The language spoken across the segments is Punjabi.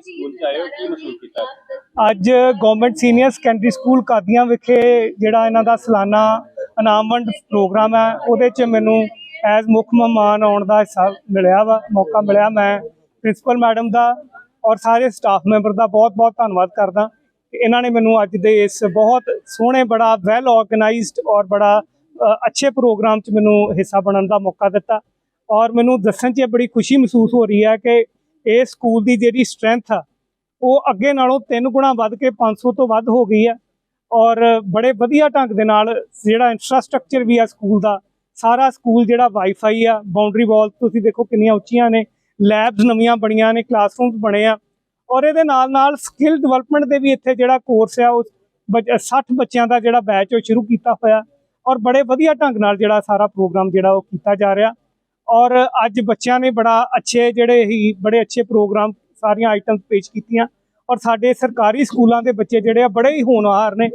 ਸਕੂਲ ਚ ਆਏ ਹੋ ਕੀ ਮਹਿਸੂਸ ਕੀਤਾ? ਅੱਜ government senior secondary school Qadian ਵਿਖੇ ਜਿਹੜਾ ਇਹਨਾਂ ਦਾ ਸਾਲਾਨਾ ਇਨਾਮ ਵੰਡ ਪ੍ਰੋਗਰਾਮ ਹੈ, ਉਹਦੇ 'ਚ ਮੈਨੂੰ ਐਜ਼ ਮੁੱਖ ਮਹਿਮਾਨ ਆਉਣ ਦਾ ਹਿੱਸਾ ਮਿਲਿਆ ਵਾ, ਮੌਕਾ ਮਿਲਿਆ ਮੈਂ ਪ੍ਰਿੰਸੀਪਲ ਮੈਡਮ ਦਾ ਔਰ ਸਾਰੇ ਸਟਾਫ ਮੈਂਬਰ ਦਾ ਬਹੁਤ-ਬਹੁਤ ਧੰਨਵਾਦ ਕਰਦਾ। ਕਿ ਇਹਨਾਂ ਨੇ ਮੈਨੂੰ ਅੱਜ ਦੇ ਇਸ ਬਹੁਤ ਸੋਹਣੇ, ਬੜਾ ਵੈਲ ਆਰਗੇਨਾਈਜ਼ਡ ਔਰ ਬੜਾ ਅੱਛੇ ਪ੍ਰੋਗਰਾਮ 'ਚ ਮੈਨੂੰ ਹਿੱਸਾ ਬਣਨ ਦਾ ਮੌਕਾ ਦਿੱਤਾ। ਔਰ ਮੈਨੂੰ ਦੱਸਣ 'ਚ ਬੜੀ ਖੁਸ਼ੀ ਮਹਿਸੂਸ ਹੋ ਰਹੀ ਹੈ ਕਿ ਇਹ ਸਕੂਲ ਦੀ ਜਿਹੜੀ ਸਟਰੈਂਥ ਆ, ਉਹ ਅੱਗੇ ਨਾਲੋਂ ਤਿੰਨ ਗੁਣਾ ਵੱਧ ਕੇ 500 ਤੋਂ ਵੱਧ ਹੋ ਗਈ ਆ। ਔਰ ਬੜੇ ਵਧੀਆ ਢੰਗ ਦੇ ਨਾਲ ਜਿਹੜਾ ਇਨਫਰਾਸਟ੍ਰਕਚਰ ਵੀ ਆ ਸਕੂਲ ਦਾ, ਸਾਰਾ ਸਕੂਲ ਜਿਹੜਾ ਵਾਈਫਾਈ ਆ ਬਾਉਂਡਰੀ ਵਾਲ ਤੁਸੀਂ ਦੇਖੋ ਕਿੰਨੀਆਂ ਉੱਚੀਆਂ ਨੇ ਲੈਬਸ ਨਵੀਆਂ ਬਣੀਆਂ ਨੇ ਕਲਾਸਰੂਮਸ ਬਣੇ ਆ। ਔਰ ਇਹਦੇ ਨਾਲ ਨਾਲ ਸਕਿੱਲ ਡਿਵੈਲਪਮੈਂਟ ਦੇ ਵੀ ਇੱਥੇ ਜਿਹੜਾ ਕੋਰਸ ਆ ਉਹ ਬੱਚ- 60 ਬੱਚਿਆਂ ਦਾ ਜਿਹੜਾ ਬੈਚ ਉਹ ਸ਼ੁਰੂ ਕੀਤਾ ਹੋਇਆ। ਔਰ ਬੜੇ ਵਧੀਆ ਢੰਗ ਨਾਲ ਜਿਹੜਾ ਸਾਰਾ ਪ੍ਰੋਗਰਾਮ ਜਿਹੜਾ ਉਹ ਕੀਤਾ ਜਾ ਰਿਹਾ। ਔਰ ਅੱਜ ਬੱਚਿਆਂ ਨੇ ਬੜਾ ਅੱਛੇ ਜਿਹੜੇ ਹੀ ਬੜੇ ਅੱਛੇ ਪ੍ਰੋਗਰਾਮ ਸਾਰੀਆਂ ਆਈਟਮਸ ਪੇਸ਼ ਕੀਤੀਆਂ। ਔਰ ਸਾਡੇ ਸਰਕਾਰੀ ਸਕੂਲਾਂ ਦੇ ਬੱਚੇ ਜਿਹੜੇ ਆ ਬੜੇ ਹੀ ਹੋਣਹਾਰ ਨੇ।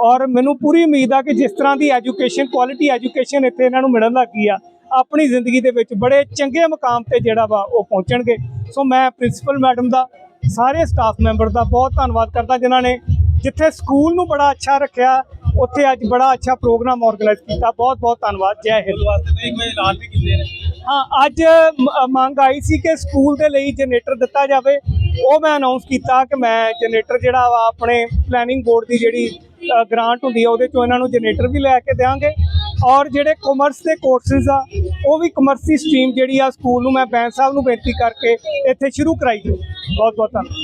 ਔਰ ਮੈਨੂੰ ਪੂਰੀ ਉਮੀਦ ਆ ਕਿ ਜਿਸ ਤਰ੍ਹਾਂ ਦੀ ਐਜੂਕੇਸ਼ਨ, ਕੁਆਲਿਟੀ ਐਜੂਕੇਸ਼ਨ ਇੱਥੇ ਇਹਨਾਂ ਨੂੰ ਮਿਲਣ ਲੱਗੀ ਆ, ਆਪਣੀ ਜ਼ਿੰਦਗੀ ਦੇ ਵਿੱਚ ਬੜੇ ਚੰਗੇ ਮੁਕਾਮ ਤੇ ਜਿਹੜਾ ਵਾ ਉਹ ਪਹੁੰਚਣਗੇ। ਸੋ ਮੈਂ ਪ੍ਰਿੰਸੀਪਲ ਮੈਡਮ ਦਾ, ਸਾਰੇ ਸਟਾਫ ਮੈਂਬਰ ਦਾ ਬਹੁਤ ਧੰਨਵਾਦ ਕਰਦਾ ਜਿਨ੍ਹਾਂ ਨੇ ਜਿੱਥੇ ਸਕੂਲ ਨੂੰ ਬੜਾ ਅੱਛਾ ਰੱਖਿਆ, ਉੱਥੇ ਅੱਜ ਬੜਾ ਅੱਛਾ ਪ੍ਰੋਗਰਾਮ ਆਰਗੇਨਾਈਜ਼ ਕੀਤਾ। ਬਹੁਤ ਬਹੁਤ ਧੰਨਵਾਦ। ਜੈ ਹਿੰਦ। ਵਾਸਤੇ ਤੁਸੀਂ ਕੋਈ ਐਲਾਨ ਵੀ ਕੀਤੇ ਨੇ। ਹਾਂ ਅੱਜ ਮ- ਮੰਗ ਆਈ ਸੀ ਕਿ ਸਕੂਲ ਦੇ ਲਈ ਜਨਰੇਟਰ ਦਿੱਤਾ ਜਾਵੇ। ਉਹ ਮੈਂ ਅਨਾਉਂਸ ਕੀਤਾ ਕਿ ਮੈਂ ਜਨਰੇਟਰ ਜਿਹੜਾ ਵਾ ਆਪਣੇ ਪਲੈਨਿੰਗ ਬੋਰਡ ਦੀ ਜਿਹੜੀ ਗ੍ਰਾਂਟ ਹੁੰਦੀ ਆ, ਉਹਦੇ ਚੋਂ ਇਹਨਾਂ ਨੂੰ ਜਨਰੇਟਰ ਵੀ ਲੈ ਕੇ ਦੇਵਾਂਗੇ ਔਰ ਜਿਹੜੇ ਕਾਮਰਸ ਦੇ ਕੋਰਸਿਸ ਆ, ਉਹ ਵੀ ਕਮਰਸੀ ਸਟਰੀਮ ਜਿਹੜੀ ਆ, ਸਕੂਲ ਨੂੰ ਮੈਂ ਬੈਂਸ ਸਾਹਿਬ ਨੂੰ ਬੇਨਤੀ ਕਰਕੇ ਇੱਥੇ ਸ਼ੁਰੂ ਕਰਾਈ ਜਾਊ। ਬਹੁਤ ਬਹੁਤ ਧੰਨਵਾਦ।